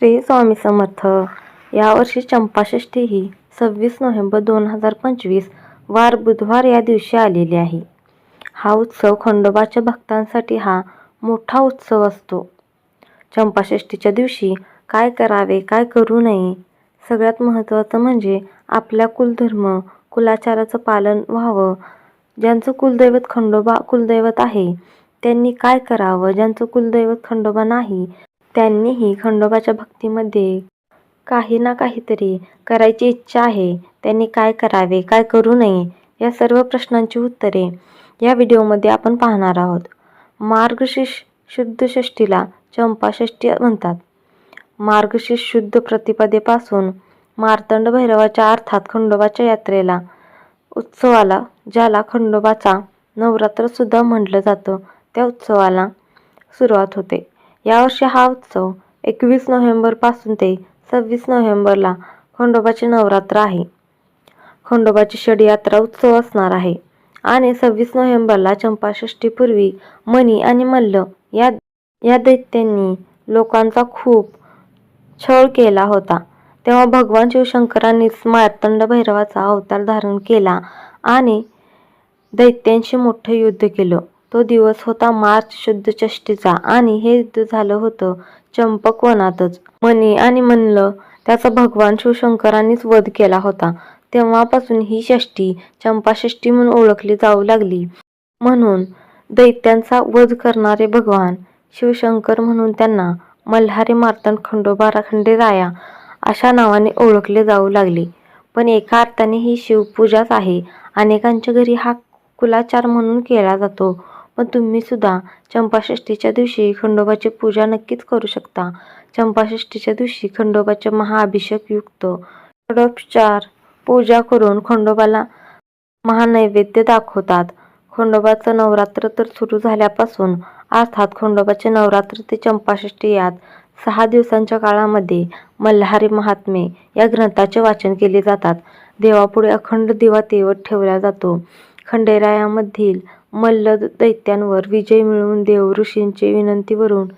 श्री स्वामी समर्थ. यावर्षी चंपाषष्ठी ही सव्वीस नोव्हेंबर दोन हजार पंचवीस वार बुधवार या दिवशी आलेली आहे. हा उत्सव खंडोबाच्या भक्तांसाठी हा मोठा उत्सव असतो. चंपाषष्ठीच्या दिवशी काय करावे काय करू नये सगळ्यात महत्त्वाचं म्हणजे आपल्या कुलधर्म कुलाचाराचं पालन व्हावं. ज्यांचं कुलदैवत खंडोबा कुलदैवत आहे त्यांनी काय करावं? ज्यांचं कुलदैवत खंडोबा नाही त्यांनीही खंडोबाच्या भक्तीमध्ये काही ना काहीतरी करायची इच्छा आहे. त्यांनी काय करावे काय करू नये या सर्व प्रश्नांची उत्तरे या व्हिडिओमध्ये आपण पाहणार आहोत. मार्गशीर्ष शुद्ध षष्टीला चंपाषष्ठी म्हणतात. मार्गशीर्ष शुद्ध प्रतिपदेपासून मार्तंड भैरवाच्या अर्थात खंडोबाच्या यात्रेला उत्सवाला ज्याला खंडोबाचा नवरात्रसुद्धा म्हटलं जातं त्या उत्सवाला सुरुवात होते. यावर्षी हा उत्सव एकवीस नोव्हेंबरपासून ते सव्वीस नोव्हेंबरला खंडोबाचे नवरात्र आहे. खंडोबाची षडयात्रा उत्सव असणार आहे आणि सव्वीस नोव्हेंबरला चंपाषष्ठीपूर्वी मणी आणि मल्ल या या दैत्यांनी लोकांचा खूप छळ केला होता. तेव्हा भगवान शिवशंकरांनीच मार्तंड भैरवाचा अवतार धारण केला आणि दैत्यांशी मोठं युद्ध केलं. तो दिवस होता मार्च शुद्ध षष्टीचा आणि हे युद्ध झालं होतं चंपक वनातच. आणि म्हणलं त्याचा भगवान शिवशंकरांनीच वध केला होता. तेव्हापासून ही षष्टी चंपाषष्ठी म्हणून ओळखली जाऊ लागली. म्हणून दैत्यांचा वध करणारे भगवान शिवशंकर म्हणून त्यांना मल्हारी मार्तंड खंडोबा खंडेराया अशा नावाने ओळखले जाऊ लागले. पण एका अर्थाने ही शिवपूजाच आहे. अनेकांच्या घरी हा कुलाचार म्हणून केला जातो. पण तुम्ही सुद्धा चंपाषष्ठीच्या दिवशी खंडोबाची पूजा नक्कीच करू शकता. चंपाषष्ठीच्या दिवशी खंडोबाचे महाअभिषेक युक्त षडोपचार पूजा करून खंडोबाला महानैवेद्य दाखवतात. खंडोबाचं नवरात्र तर सुरू झाल्यापासून अर्थात खंडोबाचे नवरात्र ते चंपाषष्ठी यात सहा दिवसांच्या काळामध्ये मल्हारी महात्मे या ग्रंथाचे वाचन केले जातात. देवापुढे अखंड दिवा तेवत ठेवला जातो. खंडेरायामधील मल्ल दैत्यांवर विजय मिळवून देवऋषींची विनंतीवरून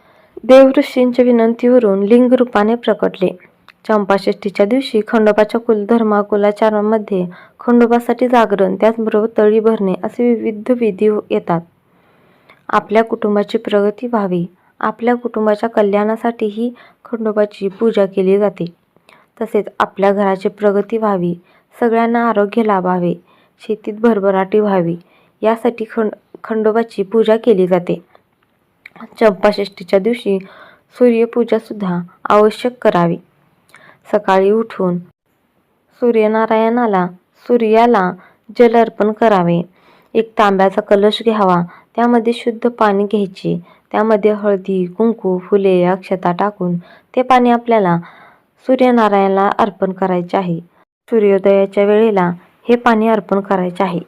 देव ऋषींच्या विनंतीवरून लिंग रूपाने प्रकटले. चंपाषष्ठीच्या दिवशी खंडोबाच्या कुलधर्मा कुलाचारांमध्ये खंडोबासाठी जागरण त्याचबरोबर तळी भरणे असे विविध विधी येतात. आपल्या कुटुंबाची प्रगती व्हावी. आपल्या कुटुंबाच्या कल्याणासाठी ही खंडोबाची पूजा केली जाते. तसेच आपल्या घराची प्रगती व्हावी. सगळ्यांना आरोग्य लाभावे. शेतीत भरभराटी व्हावी. यासाठी खंड खंडोबाची पूजा केली जाते. चंपाषष्ठीच्या दिवशी सूर्यपूजासुद्धा आवश्यक करावी. सकाळी उठून सूर्यनारायणाला सूर्याला जल अर्पण करावे. एक तांब्याचा कलश घ्यावा. त्यामध्ये शुद्ध पाणी घ्यायचे. त्यामध्ये हळदी कुंकू फुले अक्षता टाकून ते पाणी आपल्याला सूर्यनारायणाला अर्पण करायचे आहे. सूर्योदयाच्या वेळेला हे पाणी अर्पण करायचे आहे.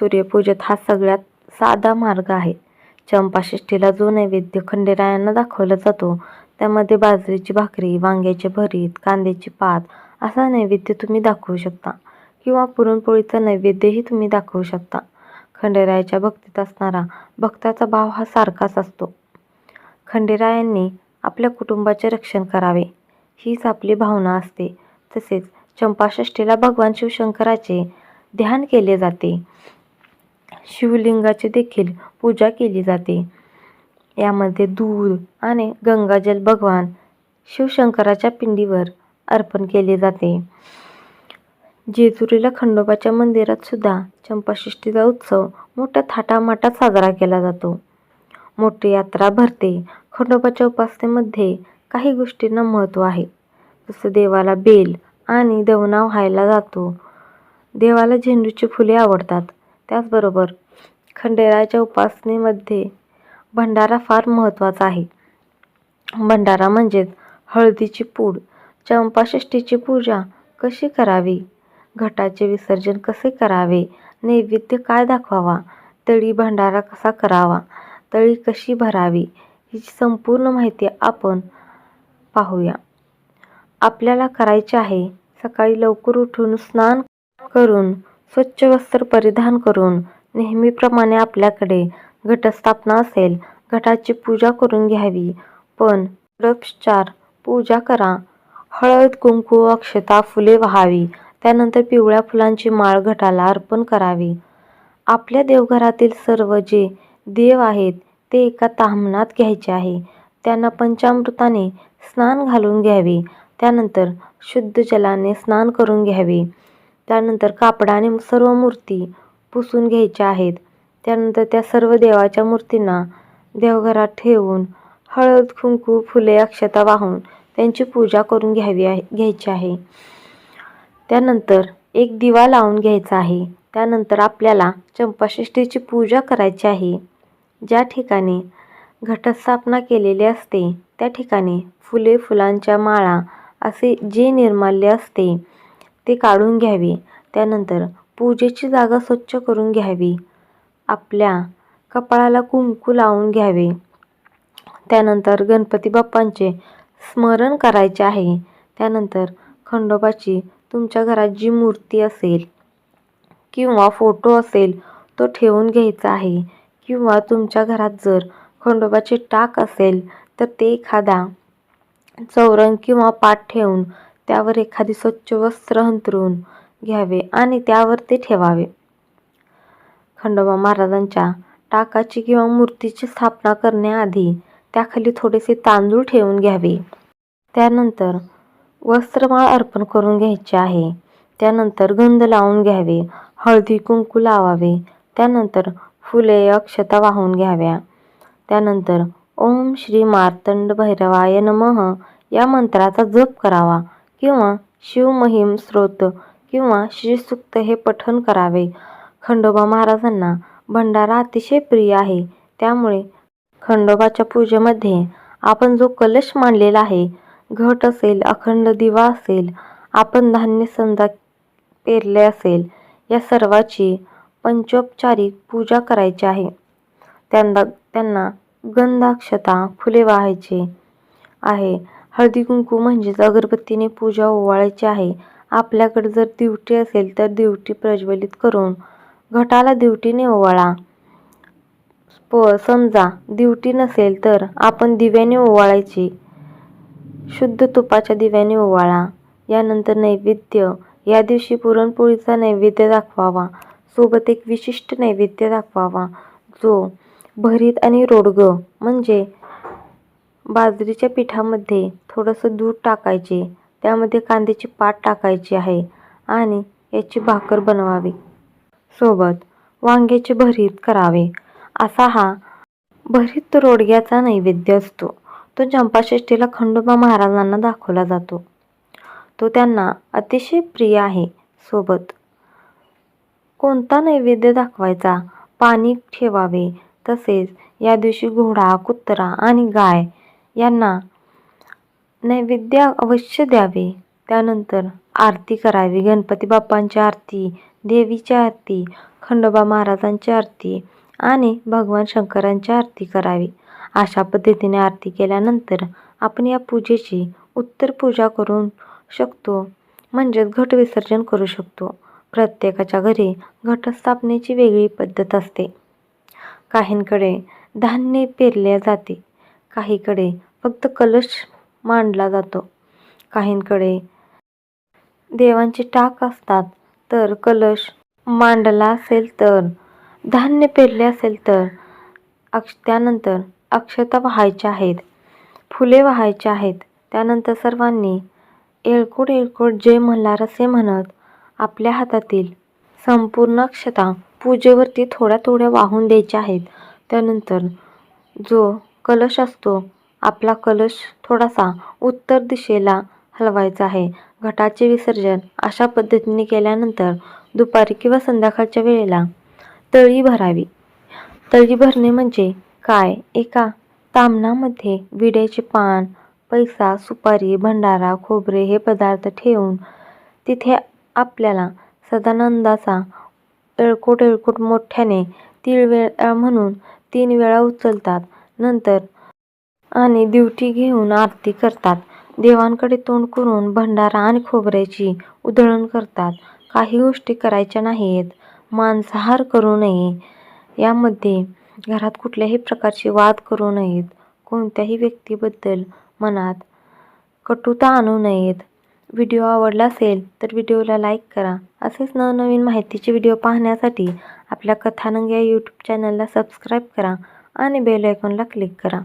सूर्यपूजेत हा सगळ्यात साधा मार्ग आहे. चंपाषष्ठीला जो नैवेद्य खंडेरायांना दाखवला जातो त्यामध्ये बाजरीची भाकरी वांग्याचे भरीत कांद्याची पात असा नैवेद्य तुम्ही दाखवू शकता किंवा पुरणपोळीचा नैवेद्यही तुम्ही दाखवू शकता. खंडेरायाच्या भक्तीत असणारा भक्ताचा भाव हा सारखाच असतो. खंडेरायांनी आपल्या कुटुंबाचे रक्षण करावे हीच आपली भावना असते. तसेच चंपाषष्ठीला भगवान शिवशंकराचे ध्यान केले जाते. शिवलिंगाची देखील पूजा केली जाते. यामध्ये दूध आणि गंगाजल भगवान शिवशंकराच्या पिंडीवर अर्पण केले जाते. जेजुरीला खंडोबाच्या मंदिरात सुद्धा चंपाषष्ठीचा उत्सव मोठ्या थाटामाटात साजरा केला जातो. मोठी यात्रा भरते. खंडोबाच्या उपासनेमध्ये काही गोष्टींना महत्त्व आहे. जसं देवाला बेल आणि दवना व्हायला जातो. देवाला झेंडूची फुले आवडतात. त्याचबरोबर खंडेरायाच्या उपासनेमध्ये भंडारा फार महत्त्वाचा आहे. भंडारा म्हणजेच हळदीची पूड चंपाषष्ठीची पूजा कशी करावी घटाचे विसर्जन कसे करावे नैवेद्य काय दाखवावा तळी भंडारा कसा करावा तळी कशी भरावी हिची संपूर्ण माहिती आपण पाहूया. आपल्याला करायचे आहे सकाळी लवकर उठून स्नान करून स्वच्छ वस्त्र परिधान करून नेहमीप्रमाणे आपल्याकडे घटस्थापना असेल घटाची पूजा करून घ्यावी. पण षडोपचार पूजा करा. हळद कुंकू अक्षता फुले व्हावी. त्यानंतर पिवळ्या फुलांची माळ घटाला अर्पण करावी. आपल्या देवघरातील सर्व जे देव आहेत ते एका ताम्हणात घ्यायचे आहे. त्यांना पंचामृताने स्नान घालून घ्यावे. त्यानंतर शुद्ध जलाने स्नान करून घ्यावे. त्यानंतर कापडाने सर्व मूर्ती पुसून घ्यायच्या आहेत. त्यानंतर त्या सर्व देवाच्या मूर्तींना देवघरात ठेवून हळद कुंकू फुले अक्षता वाहून त्यांची पूजा करून घ्यावी आहे घ्यायची आहे. त्यानंतर एक दिवा लावून घ्यायचा आहे. त्यानंतर आपल्याला चंपाषष्ठीची पूजा करायची आहे. ज्या ठिकाणी घटस्थापना केलेली असते त्या ठिकाणी फुले फुलांच्या माळा असे जे निर्माल्य असते ते काढून घ्यावे. त्यानंतर पूजेची जागा स्वच्छ करून घ्यावी. आपल्या कपाळाला कुंकू लावून घ्यावे. त्यानंतर गणपती बाप्पांचे स्मरण करायचे आहे. त्यानंतर खंडोबाची तुमच्या घरात जी मूर्ती असेल किंवा फोटो असेल तो ठेवून घ्यायचा आहे. किंवा तुमच्या घरात जर खंडोबाचे टाक असेल तर ते एखादा चौरंग किंवा पाठ ठेवून त्यावर एखादी स्वच्छ वस्त्र अंथरून घ्यावे आणि त्यावर ते ठेवावे. खंडोबा महाराजांच्या टाकाची किंवा मूर्तीची स्थापना करण्याआधी त्याखाली थोडेसे तांदूळ ठेवून घ्यावे. त्यानंतर वस्त्रमाळ अर्पण करून घ्यायचे आहे. त्यानंतर गंध लावून घ्यावे. हळदी कुंकू लावावे. त्यानंतर फुले अक्षता वाहून घ्याव्या. त्यानंतर ओम श्री मार्तंड भैरवाय नमः या मंत्राचा जप करावा. किंवा शिवमहिम स्तोत्र किंवा श्रीसूक्त हे पठण करावे. खंडोबा महाराजांना भंडारा अतिशय प्रिय आहे. त्यामुळे खंडोबाच्या पूजेमध्ये आपण जो कलश मांडलेला आहे घट असेल अखंड दिवा असेल आपण धान्य समजा पेरले असेल या सर्वाची पंचोपचारिक पूजा करायची आहे. त्यांना त्यांना गंधाक्षता फुले वाहायचे आहे. हळदी कुंकू म्हणजेच अगरबत्तीने पूजा ओवाळायची आहे. आपल्याकडे जर दिवटी असेल तर दिवटी प्रज्वलित करून घटाला दिवटीने ओवाळा. प समजा दिवटी नसेल तर आपण दिव्याने ओवाळायची. शुद्ध तुपाच्या दिव्याने ओवाळा. यानंतर नैवेद्य. या दिवशी पुरणपोळीचा नैवेद्य दाखवावा. सोबत एक विशिष्ट नैवेद्य दाखवावा जो भरीत आणि रोडगं म्हणजे बाजरीच्या पिठामध्ये थोडंसं दूध टाकायचे. त्यामध्ये कांद्याची पात टाकायची आहे आणि याची भाकर बनवावी. सोबत वांग्याचे भरीत करावे. असा हा भरीत रोडग्याचा नैवेद्य असतो. तो चंपाषष्ठीला खंडोबा महाराजांना दाखवला जातो. तो त्यांना अतिशय प्रिय आहे. सोबत कोणता नैवेद्य दाखवायचा? पाणी ठेवावे. तसेच या दिवशी घोडा कुत्रा आणि गाय यांना नैवेद्य अवश्य द्यावे. त्यानंतर आरती करावी. गणपती बाप्पांची आरती देवीची आरती खंडोबा महाराजांची आरती आणि भगवान शंकरांची आरती करावी. अशा पद्धतीने आरती केल्यानंतर आपण या पूजेची उत्तर पूजा करू शकतो. म्हणजेच घट विसर्जन करू शकतो. प्रत्येकाच्या घरी घटस्थापनेची वेगळी पद्धत असते. काहींकडे धान्य पेरले जाते. काहीकडे फक्त कलश मांडला जातो. काहींकडे देवांचे टाक असतात तर कलश मांडला असेल तर धान्य पेरले असेल तर अक्ष त्यानंतर अक्षता वाहायच्या आहेत फुले वाहायची आहेत त्यानंतर सर्वांनी येळकोट येळकोट जय म्हणणार असे म्हणत आपल्या हातातील संपूर्ण अक्षता पूजेवरती थोड्या थोड्या वाहून द्यायच्या आहेत. त्यानंतर जो कलश असतो आपला कलश थोडासा उत्तर दिशेला हलवायचा आहे. घटाचे विसर्जन अशा पद्धतीने केल्यानंतर दुपारी किंवा संध्याकाळच्या वेळेला तळी भरावी. तळी भरणे म्हणजे काय? एका तामणामध्ये विड्याचे पान पैसा सुपारी भंडारा खोबरे हे पदार्थ ठेवून तिथे आपल्याला सदानंदाचा एळकोट एळकोट मोठ्याने तीळ वेळ म्हणून तीन वेळा उचलतात. नंतर आणि दिवटी घेऊन आरती करतात. देवांकडे तोंड करून भंडारा आणि खोबऱ्याची उधळण करतात. काही गोष्टी करायच्या नाहीत. मांसाहार करू नये. यामध्ये घरात कुठल्याही प्रकारचे वाद करू नयेत. कोणत्याही व्यक्तीबद्दल मनात कटुता आणू नयेत. व्हिडिओ आवडला असेल तर व्हिडिओला लाईक करा. असेच नवनवीन माहितीचे व्हिडिओ पाहण्यासाठी आपल्या कथानंग या यूट्यूब चॅनलला सबस्क्राईब करा आणि बेल आयकॉनला क्लिक करा.